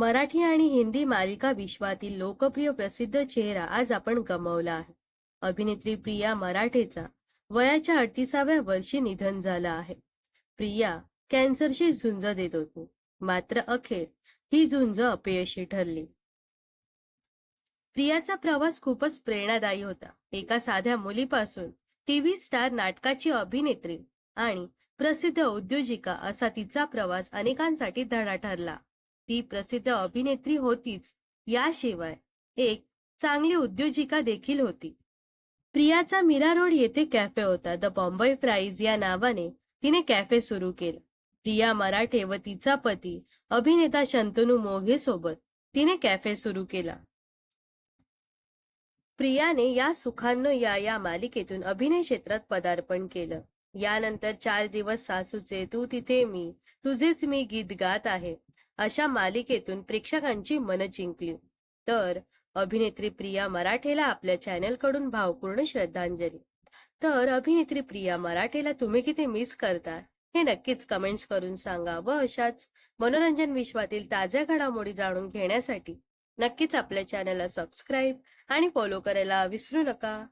मराठी आणि हिंदी मालिका विश्वातील लोकप्रिय प्रसिद्ध चेहरा आज आपण गमावला आहे. अभिनेत्री प्रिया मराठेचा वयाच्या अडतीसाव्या वर्षी निधन झालं आहे. प्रिया कॅन्सरशी झुंज देत होती. मात्र अखेर ही झुंज अपयशी ठरली. प्रियाचा प्रवास खूपच प्रेरणादायी होता. एका साध्या मुलीपासून टीव्ही स्टार नाटकाची अभिनेत्री आणि प्रसिद्ध उद्योजिका असा तिचा प्रवास अनेकांसाठी धडा ठरला ती प्रसिद्ध अभिनेत्री होतीच. याशिवाय एक चांगली उद्योजिका देखील होती. प्रियाचा मीरा रोड येथे कॅफे होता. द बॉम्बे फ्राईज या नावाने तिने कॅफे सुरू केला. प्रिया मराठे व तिचा पती अभिनेता शंतनू मोघे सोबत तिने कॅफे सुरू केला. प्रियाने या सुखांनो या या मालिकेतून अभिनय क्षेत्रात पदार्पण केलं. यानंतर चार दिवस सासूचे तू तिथे मी तुझेच मी गीत गात आहे. अशा मालिकेतून प्रेक्षकांची मन जिंकली. तर अभिनेत्री प्रिया मराठेला आपल्या चॅनलकडून भावपूर्ण श्रद्धांजली. तर अभिनेत्री प्रिया मराठेला तुम्ही किती मिस करता हे नक्कीच कमेंट्स करून सांगा व अशाच मनोरंजन विश्वातील ताज्या घडामोडी जाणून घेण्यासाठी नक्कीच आपल्या चॅनलला सबस्क्राईब आणि फॉलो करायला विसरू नका.